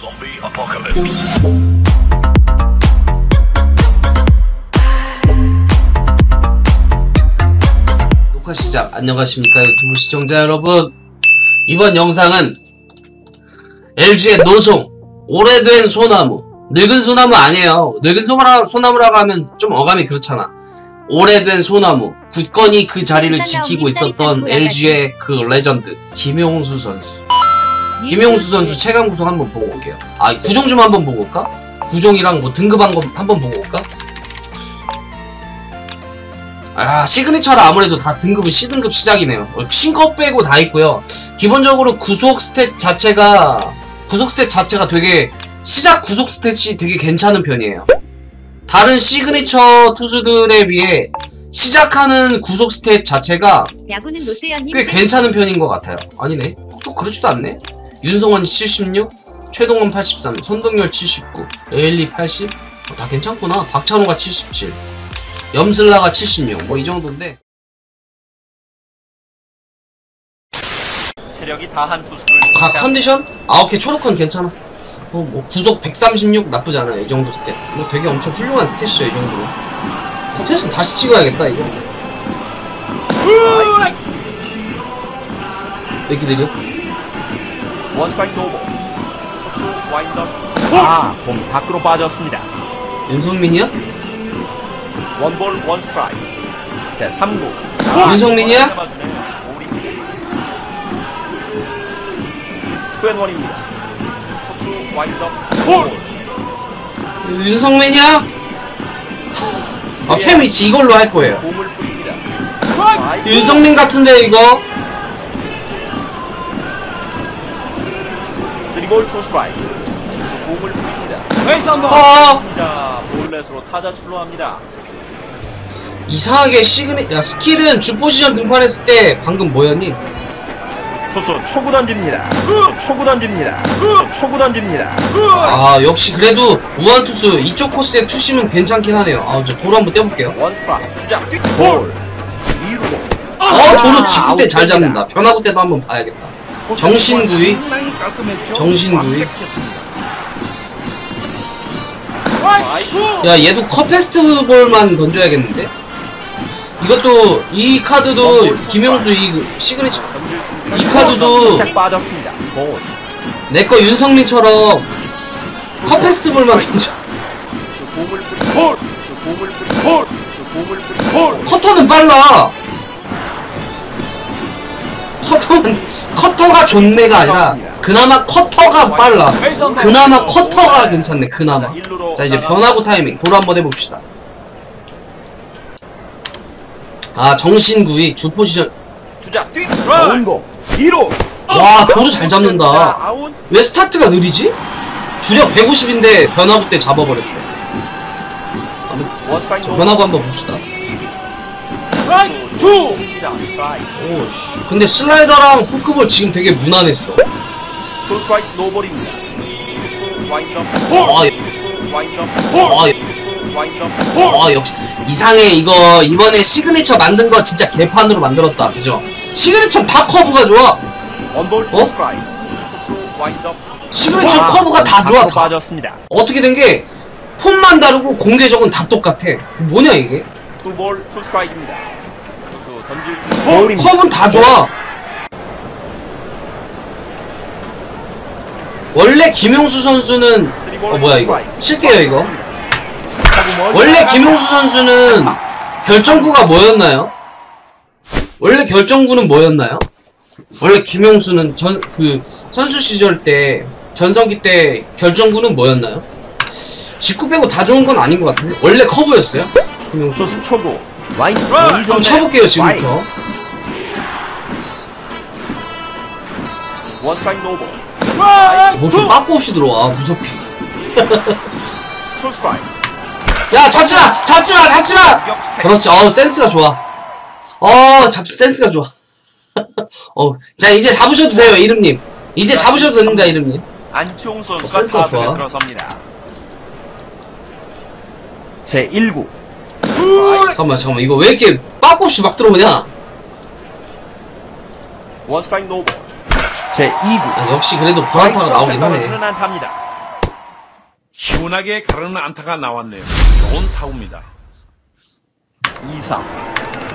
Zombie apocalypse. 녹화 시작. 안녕하십니까 유튜브 시청자 여러분. 이번 영상은 LG의 노송 오래된 소나무 늙은 소나무 아니에요. 늙은 소나무, 소나무라고 하면 좀 어감이 그렇잖아. 오래된 소나무 굳건히 그 자리를 지키고 있었던 LG의 그 레전드 김용수 선수. 김용수 선수 체감 구성 한번 보고 올게요. 아 구종 좀 한번 보고 올까? 구종이랑 뭐 등급한 거 한번 보고 올까? 아 시그니처라 아무래도 다 등급은 C등급 시작이네요 어, 신컷 빼고 다 있고요 기본적으로 구속 스탯 자체가 구속 스탯 자체가 되게 시작 구속 스탯이 되게 괜찮은 편이에요 다른 시그니처 투수들에 비해 시작하는 구속 스탯 자체가 꽤 괜찮은 편인 것 같아요 아니네 또 그렇지도 않네 윤성원 76 최동원 83 손동열 79 에일리 80 어, 다 괜찮구나. 박찬호가 77 염슬라가 76 뭐 이 정도인데. 체력이 다한 투수를 각 컨디션? 아 오케이. 초록컨 괜찮아. 어뭐 구속 136 나쁘지 않아요. 이 정도 스탯. 뭐 되게 엄청 훌륭한 스탯이죠 이 정도로. 스탯은 다시 찍어야겠다 이거. 왜 이렇게 느려? 원스트라이크 노버. 투수 와인더 아공 밖으로 빠졌습니다. 윤성민이야? 원볼 원스트라이크. 제 3구. 윤성민이야? 투앤원입니다. 투수 와인더 볼. 윤성민이야? 아 캠위치 이걸로 할 거예요. 윤성민 같은데 이거? 쓰리볼 투 스트라이크. 투수 공을 뿌립니다. 아 입니다. 볼넷으로 타자 출루합니다. 이상하게 시그니 야 스킬은 주 포지션 등판했을 때 방금 뭐였니? 투수 초구 던집니다. 초구 던집니다. 초구 던집니다. 아 역시 그래도 우한 투수 이쪽 코스에 투심은 괜찮긴 하네요. 아저 도로 한번 떼볼게요. 원 스트라이크. 주자 볼. 2루고 아 도로 직구 때 잘 잡는다 변화구 때도 한번 봐야겠다 정신구이 정신구이 야 얘도 컵페스트 볼만 던져야겠는데 이것도 이 카드도 김용수 이 시그니처 이 카드도 살짝 빠졌습니다. 볼. 내거 윤성민처럼 컵페스트 볼만 던져 투수 공을 뿌리. 볼. 투수 공을 뿌리. 볼. 투수 공을 뿌리. 볼. 커터는 빨라 커터는 커터가 좋네가 아니라 그나마 커터가 빨라 그나마 커터가 괜찮네 그나마 자 이제 변화구 타이밍 도로 한번 해봅시다 아 정신구이 주 포지션 주자 뛰. 좋은 공. 2루. 와 도로 잘 잡는다. 왜 스타트가 느리지? 주력 150인데 변화구 때 잡아버렸어 변화구 한번 봅시다 스트라이크. 투. 오씨. 근데 슬라이더랑 포크볼 지금 되게 무난했어. 투 스트라이크 노볼입니다. 아, 역시. 이상해. 이거 이번에 시그니처 만든 거 진짜 개판으로 만들었다. 그죠? 시그니처 다 커브가 좋아. 어? 시그니처 와, 커브가 다 좋아 다. 빠졌습니다. 어떻게 된 게 폼만 다르고 공개적은 다 똑같아. 뭐냐 이게? 투볼 투 스트라이크입니다. 어, 컵은 다 좋아 원래 김용수 선수는 어 뭐야 이거 칠게요 이거 원래 김용수 선수는 결정구가 뭐였나요? 원래 결정구는 뭐였나요? 원래 김용수는 전 그 선수 시절 때 전성기 때 결정구는 뭐였나요? 직구 빼고 다 좋은 건 아닌 것 같은데 원래 커브였어요? 김용수 투수 초구 와인 한번 쳐볼게요 지금부터. 뭐좀 빠꾸 없이 들어와 무섭게. 야 잡지마! 잡지마! 잡지마! 그렇지. 어 센스가 좋아. 어 잡 센스가 좋아. 어 자 이제 잡으셔도 돼요 이름님. 이제 잡으셔도 됩니다 이름님. 안치홍 선수가 센스가 타석에 좋아. 제 1구 잠깐만 잠깐만 이거 왜 이렇게 빠꾸 없이 막 들어오냐 원스트라이크 노볼 제 2구 아, 역시 그래도 브란타가 나오긴 하네 안타입니다. 시원하게 가르는 안타가 나왔네요. 좋은 타구입니다. 2, 3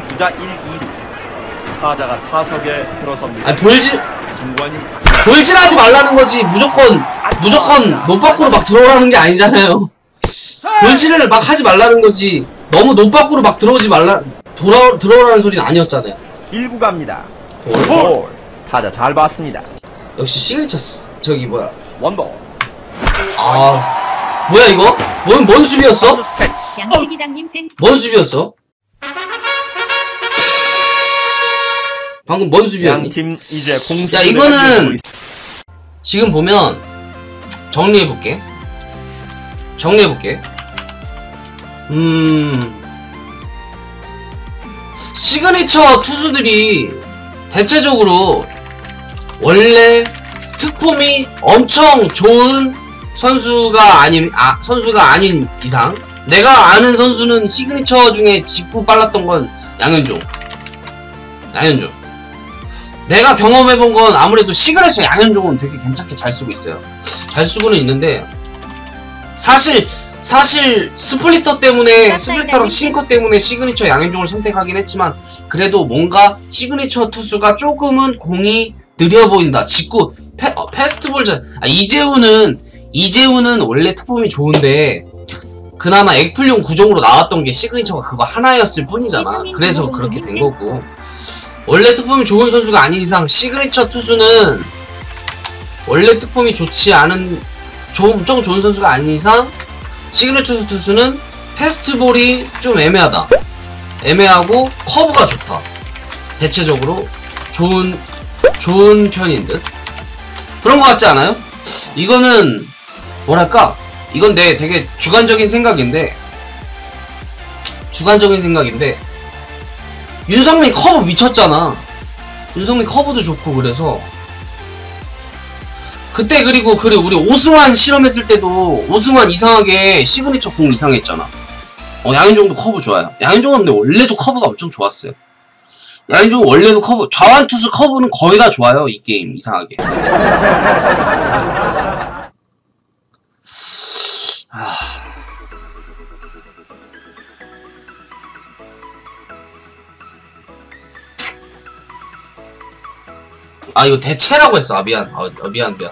주자 1, 2루 타자가 타석에 들어섭니다. 아니 볼질 승관이 볼질하지 말라는 거지 무조건 무조건 노밖으로 막 들어오라는 게 아니잖아요. 볼질을 막 하지 말라는 거지. 너무 노 밖으로 막 들어오지 말라 돌아 들어오라는 소리는 아니었잖아요. 1구 갑니다. 볼. 볼 타자 잘 봤습니다. 역시 시그니처 스- 저기 뭐야? 원볼 아 뭐야 이거? 뭔, 뭔 수비였어? 양치기장님 땡 뭔 수비였어? 방금 뭔 수비였니? 양팀 이제 공수 야, 이거는 지금 보면 정리해 볼게 정리해 볼게 음. 시그니처 투수들이 대체적으로 원래 특폼이 엄청 좋은 선수가 아닌 아 선수가 아닌 이상 내가 아는 선수는 시그니처 중에 직구 빨랐던 건 양현종. 양현종. 내가 경험해본 건 아무래도 시그니처 양현종은 되게 괜찮게 잘 쓰고 있어요. 잘 쓰고는 있는데 사실 사실 스플리터 때문에 스플리터랑 싱커 때문에 시그니처 양현종을 선택하긴 했지만 그래도 뭔가 시그니처 투수가 조금은 공이 느려 보인다. 직구 패, 어, 패스트볼 자 아, 이재우는 이재우는 원래 특폼이 좋은데 그나마 액플용 구종으로 나왔던 게 시그니처가 그거 하나였을 뿐이잖아. 그래서 그렇게 된 거고. 원래 특폼이 좋은 선수가 아닌 이상 시그니처 투수는 원래 특폼이 좋지 않은 좀, 엄청 좋은 선수가 아닌 이상 시그니처 투수는 패스트볼이 좀 애매하다 애매하고 커브가 좋다 대체적으로 좋은 좋은 편인 듯 그런 것 같지 않아요? 이거는 뭐랄까 이건 내 되게 주관적인 생각인데 주관적인 생각인데 윤성민 커브 미쳤잖아. 윤성민 커브도 좋고 그래서 그때 그리고 그래 우리 오승환 실험했을 때도 오승환 이상하게 시그니처 공 이상했잖아. 어 양현종도 커브 좋아요. 양현종은 근데 원래도 커브가 엄청 좋았어요. 양현종은 원래도 커브 좌완 투수 커브는 거의 다 좋아요 이 게임 이상하게. 아. 아 이거 대체라고 했어. 아 미안. 어, 어, 미안 미안.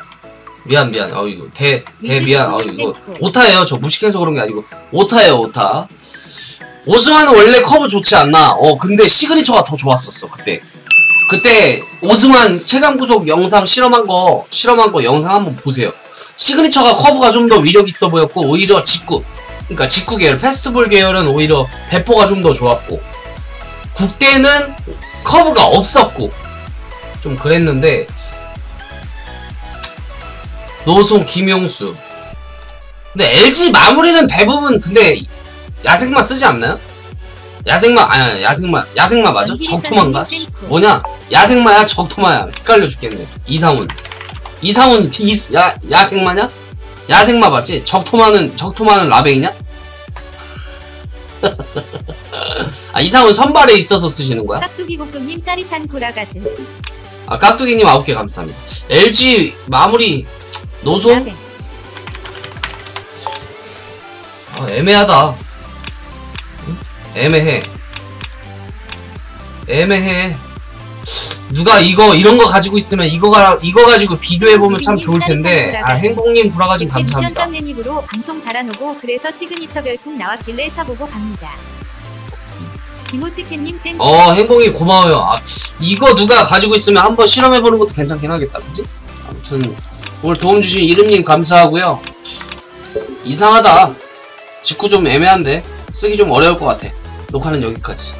미안 미안. 어 이거 대 대 미안. 어 이거 오타예요. 저 무식해서 그런 게 아니고 오타예요 오타. 오승환은 원래 커브 좋지 않나? 어 근데 시그니처가 더 좋았었어 그때. 그때 오승환 체감 구속 영상 실험한 거 실험한 거 영상 한번 보세요. 시그니처가 커브가 좀 더 위력 있어 보였고 오히려 직구 그러니까 직구 계열 패스트볼 계열은 오히려 배포가 좀 더 좋았고 국대는 커브가 없었고 좀 그랬는데 노송 김용수 근데 LG 마무리는 대부분 근데 야생마 쓰지 않나요? 야생마 아니 야생마 야생마 맞아? 적토마인가? 뭐냐 야생마야 적토마야 헷갈려 죽겠네 이상훈 이상훈 이, 야, 야생마냐? 야생마 맞지? 적토마는 적토마는 라벤이냐? 아 이상훈 선발에 있어서 쓰시는 거야? 깍두기 볶음님 짜릿한 구라가즘 아 깍두기님 9개 감사합니다 LG 마무리 노송? 라벤 아, 애매하다. 응? 애매해. 애매해. 누가 이거 이런 거 가지고 있으면 이거가 이거 가지고 비교해 보면 참 좋을 텐데. 아 행복님 구라가진 감사합니다. 입으로 방송 달아놓고 그래서 시그니처 별풍 나왔길래 사보고 갑니다. 김호찌캣님 땡. 어 행복이 고마워요. 아 이거 누가 가지고 있으면 한번 실험해 보는 것도 괜찮긴 하겠다. 그지 아무튼 오늘 도움 주신 이름님 감사하고요. 이상하다. 직구 좀 애매한데 쓰기 좀 어려울 것 같아. 녹화는 여기까지